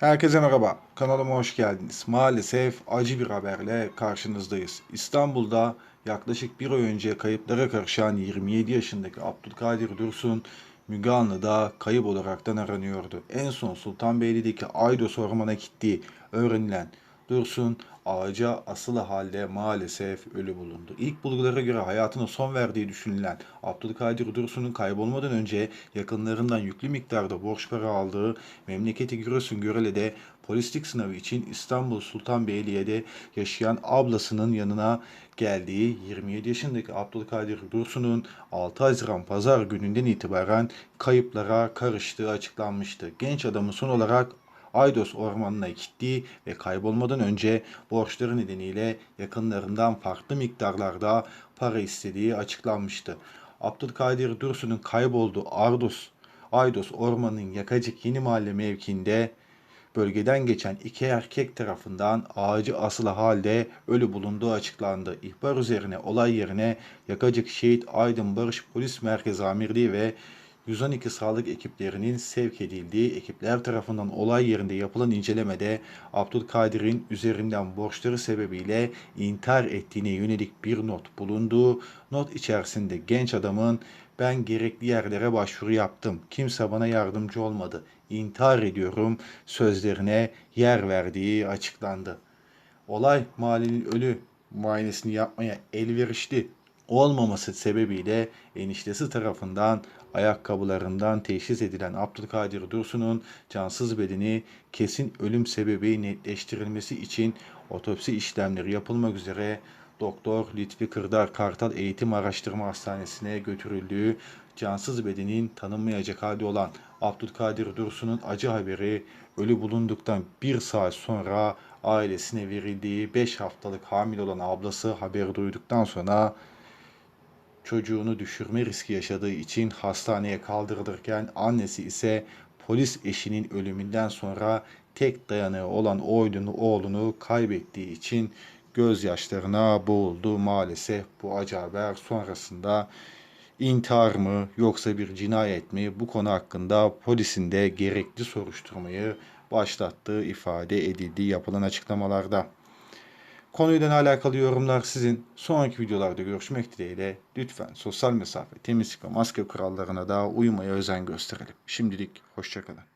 Herkese merhaba, kanalıma hoş geldiniz. Maalesef acı bir haberle karşınızdayız. İstanbul'da yaklaşık bir ay önce kayıplara karışan 27 yaşındaki Abdülkadir Dursun, Müge Anlı'da kayıp olaraktan aranıyordu. En son Sultanbeyli'deki Aydos Orman'a gittiği öğrenilen Dursun ağaca asılı halde maalesef ölü bulundu. İlk bulgulara göre hayatına son verdiği düşünülen Abdülkadir Dursun'un kaybolmadan önce yakınlarından yüklü miktarda borç para aldığı memleketi Giresun Görele'de polislik sınavı için İstanbul Sultanbeyli'de yaşayan ablasının yanına geldiği 27 yaşındaki Abdülkadir Dursun'un 6 Haziran Pazar gününden itibaren kayıplara karıştığı açıklanmıştı. Genç adamın son olarak Aydos ormanına gittiği ve kaybolmadan önce borçları nedeniyle yakınlarından farklı miktarlarda para istediği açıklanmıştı. Abdülkadir Dursun'un kaybolduğu Ardos, Aydos ormanının Yakacık Yeni Mahalle mevkiinde bölgeden geçen iki erkek tarafından ağacı asılı halde ölü bulunduğu açıklandı. İhbar üzerine olay yerine Yakacık Şehit Aydın Barış Polis Merkezi Amirliği ve 112 sağlık ekiplerinin sevk edildiği ekipler tarafından olay yerinde yapılan incelemede Abdülkadir'in üzerinden borçları sebebiyle intihar ettiğine yönelik bir not bulunduğu, not içerisinde genç adamın ben gerekli yerlere başvuru yaptım. Kimse bana yardımcı olmadı. İntihar ediyorum sözlerine yer verdiği açıklandı. Olay mahallenin ölü muayenesini yapmaya elverişli olmaması sebebiyle eniştesi tarafından ayakkabılarından teşhis edilen Abdülkadir Dursun'un cansız bedeni kesin ölüm sebebi netleştirilmesi için otopsi işlemleri yapılmak üzere Doktor Lütfi Kırdar Kartal Eğitim Araştırma Hastanesi'ne götürüldüğü cansız bedenin tanınmayacak halde olan Abdülkadir Dursun'un acı haberi ölü bulunduktan bir saat sonra ailesine verildiği 5 haftalık hamile olan ablası haberi duyduktan sonra çocuğunu düşürme riski yaşadığı için hastaneye kaldırılırken annesi ise polis eşinin ölümünden sonra tek dayanığı olan oğlunu, oğlunu kaybettiği için gözyaşlarına boğuldu. Maalesef bu acı haber sonrasında intihar mı yoksa bir cinayet mi bu konu hakkında polisin de gerekli soruşturmayı başlattığı ifade edildi yapılan açıklamalarda. Konuyla alakalı yorumlar sizin. Sonraki videolarda görüşmek dileğiyle lütfen sosyal mesafe, temizlik ve maske kurallarına da uymaya özen gösterelim. Şimdilik hoşçakalın.